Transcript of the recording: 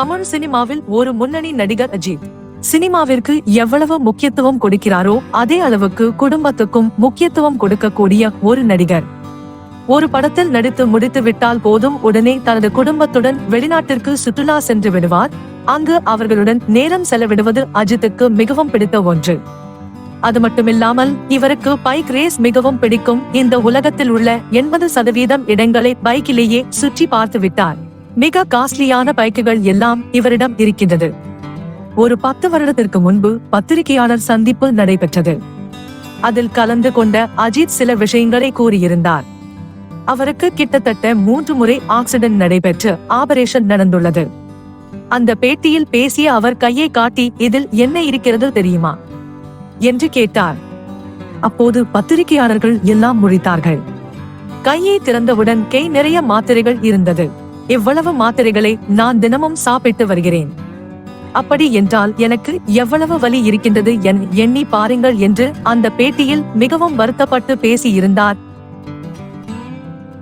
தமிழ் சினிமாவில் ஒரு முன்னணி நடிகர் அஜித். சினிமாவிற்கு எவ்வளவு முக்கியத்துவம் கொடுக்கிறாரோ அதே அளவுக்கு குடும்பத்துக்கும் முக்கியத்துவம் கொடுக்கக்கூடிய ஒரு நடிகர். ஒரு படத்தில் நடித்து முடித்து விட்டால் போதும் உடனே தனது குடும்பத்துடன் வெளிநாட்டிற்கு சுற்றுலா சென்று விடுவார். அங்கு அவர்களுடன் நேரம் செலவிடுவது அஜித்துக்கு மிகவும் பிடித்த ஒன்று. அது மட்டுமில்லாமல் இவருக்கு பைக் ரேஸ் மிகவும் பிடிக்கும். இந்த உலகத்தில் உள்ள எண்பது சதவீதம் இடங்களை பைக்கிலேயே சுற்றி பார்த்து விட்டார். மிக காஸ்ட்லியான பைக்குகள் எல்லாம் இவரிடம் இருக்கின்றது. ஒரு பத்து வருடத்திற்கு முன்பு பத்திரிகையாளர் சந்திப்பு நடைபெற்றது. அதில் கலந்து கொண்ட அஜித் சில விஷயங்களை கூறியிருந்தார். அவருக்கு கிட்டத்தட்ட மூன்று முறை ஆக்சிடென்ட் நடைபெற்று ஆபரேஷன் நடந்துள்ளது. அந்த பேட்டியில் பேசிய அவர் கையை காட்டி இதில் என்ன இருக்கிறது தெரியுமா? என்று கேட்டார். அப்போது பத்திரிகையாளர்கள் எல்லாம் முழித்தார்கள். கையை திறந்தவுடன் கை நிறைய மாத்திரைகள் இருந்தது. இவ்வளவு மாத்திரைகளை நான் தினமும் சாப்பிட்டு வருகிறேன். அப்படி என்றால் எனக்கு எவ்வளவு வலி இருக்கின்றது என் எண்ணி பாருங்கள் என்று அந்த பேட்டியில் மிகவும் வருத்தப்பட்டு பேசியிருந்தார்.